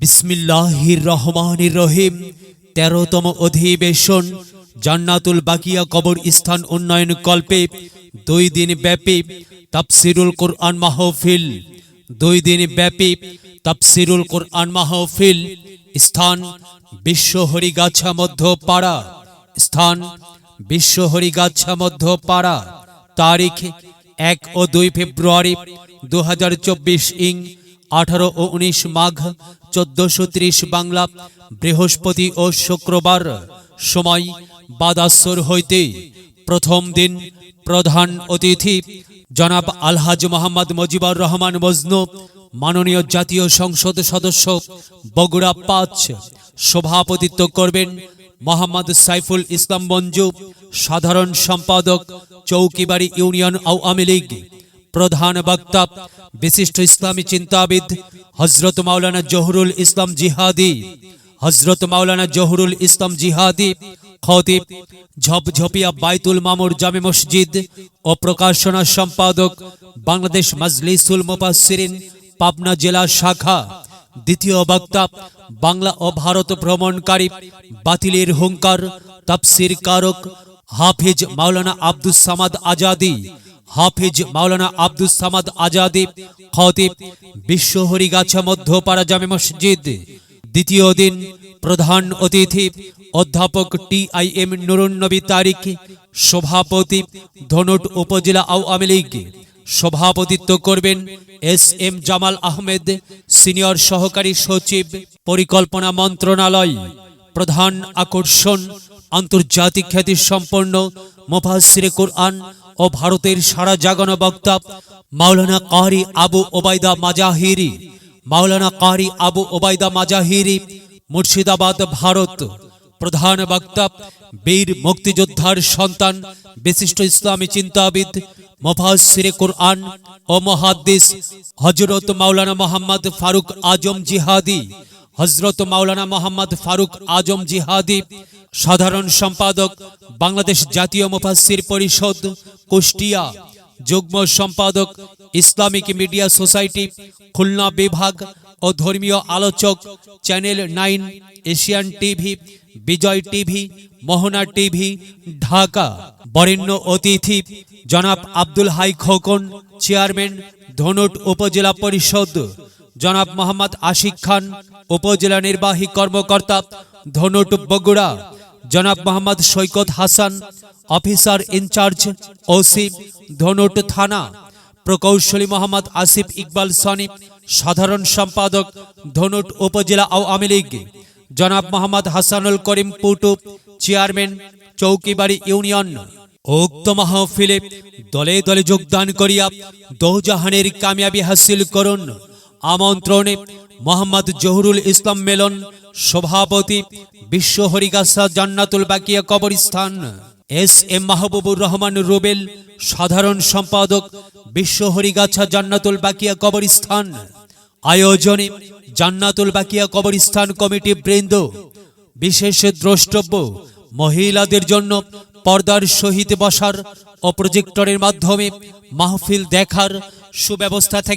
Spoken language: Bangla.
বিসমিল্লাহির রহমানির রহিম। তেরোতম অধিবেশন, জান্নাতুল বাকিয়া কবর স্থান উন্নয়ন কল্পে, দুই দিন ব্যাপী তাফসিরুল কোরআন মাহফিল, দুই দিন ব্যাপী তাফসিরুল কোরআন মাহফিল, স্থান বিশ্ব হরিগাছা মধ্যপাড়া, স্থান বিশ্ব হরিগাছা মধ্যপাড়া, তারিখ এক ও দুই ফেব্রুয়ারি দু হাজার চব্বিশ ইং আঠারো ও উনিশ মাঘ চোদ্দশো বাংলা, বৃহস্পতি ও শুক্রবার সময় বাদাসর হইতে প্রথম দিন প্রধান অতিথি জনাব আলহাজ মোহাম্মদ মজিবুর রহমান মজনু, মাননীয় জাতীয় সংসদ সদস্য বগুড়া পাঁচ সভাপতিত্ব করবেন মোহাম্মদ সাইফুল ইসলাম মঞ্জু, সাধারণ সম্পাদক চৌকিবাড়ি ইউনিয়ন আওয়ামী লীগ। প্রধান বক্তা, বিশিষ্ট ইসলামী চিন্তাবিদ হজরত মাওলানা জহুরুল ইসলাম জিহাদি। হজরত মাওলানা জহুরুল ইসলাম জিহাদি, খতিব, ঝপঝপিয়া বাইতুল মামুর জামে মসজিদ ও প্রকাশনা সম্পাদক, বাংলাদেশ মাজলিসুল মুফাসসিরিন, পাবনা জেলা শাখা। দ্বিতীয় বক্তা, বাংলা ও ভারত ভ্রমণকারী, বাতিলের হুঙ্কার, তাফসির কারক, হাফিজ মাওলানা আব্দুস সামাদ আজাদি। হাফিজ মাওলানা আব্দুস সামাদ আজাদি খতিব বিশ্ব হরিগাছা মধ্যপাড়া জামে মসজিদ। দ্বিতীয় দিন প্রধান অতিথি অধ্যাপক T I M Nurunnabi Tariq, সভাপতি ধনুট উপজেলা আওয়ামী লীগ। সভাপতিত্ব করবেন S M Jamal Ahmed, senior সহকারী সচিব, পরিকল্পনা মন্ত্রণালয়। প্রধান আকর্ষণ আন্তর্জাতিক খ্যাতি সম্পন্ন মুফাসসিরে কোরআন ও ভারতের সারা জাগানো বক্তা মাওলানা কারি আবু ওবায়দা মাজাহিরি, মাওলানা কারি আবু ওবায়দা মাজাহিরি, মুর্শিদাবাদ, ভারত। প্রধান বক্তা বীর মুক্তিযোদ্ধার সন্তান, বিশিষ্ট ইসলামী চিন্তাবিদ মুফাসসিরে কোরআন ও মুহাদ্দিস হযরত মাওলানা মোহাম্মদ ফারুক আজম জিহাদি। হযরত মাওলানা মোহাম্মদ ফারুক আজম জিহাদি, সাধারণ সম্পাদক, বাংলাদেশ জাতীয় মুফাসসির পরিষদ, কুষ্টিয়া, যুগ্ম সম্পাদক, ইসলামিক মিডিয়া সোসাইটি, খুলনা বিভাগ ও ধর্মীয় আলোচক, channel nine, Asian TV, Bijoy TV, Mohona TV, Dhaka. বরেণ্য অতিথি, জনাব আব্দুল হাই খোকন, চেয়ারম্যান, ধনুট উপজেলা পরিষদ, জনাব মোহাম্মদ আশিক খান উপজেলা নির্বাহী কর্মকর্তা ধনুট বগুড়া, জনাব Mohammad Saikat Hasan, officer in charge OC Dhunat থানা, প্রকৌশলী মোহাম্মদ আসিফ ইকবাল সনি, সাধারণ সম্পাদক ধনুট উপজেলা আওয়ামী লীগ, জনাব মোহাম্মদ হাসানুল করিম পুটু, চেয়ারম্যান চৌকিবাড়ি ইউনিয়ন। উক্ত মাহফিলে দলে দলে যোগদান করিয়া দৌজাহানের কামিয়াবি হাসিল করুন। আমন্ত্রণে মোহাম্মদ জহুরুল ইসলাম মেলন, সভাপতি বিশ্ব হরিগাছা জান্নাতুল বাকিয়া কবরস্থান। এস এম মাহবুবুর রহমান রুবেল, সাধারণ সম্পাদক বিশ্ব হরিগাছা জান্নাতুল বাকিয়া কবরস্থান। আয়োজনে জান্নাতুল বাকিয়া কবরস্থান কমিটি বৃন্দ, বিশেষ দ্রষ্টব্য মহিলাদের জন্য পর্দার সহিত বসার ও প্রজেক্টরের মাধ্যমে মাহফিল দেখার সুব্যবস্থা থাকে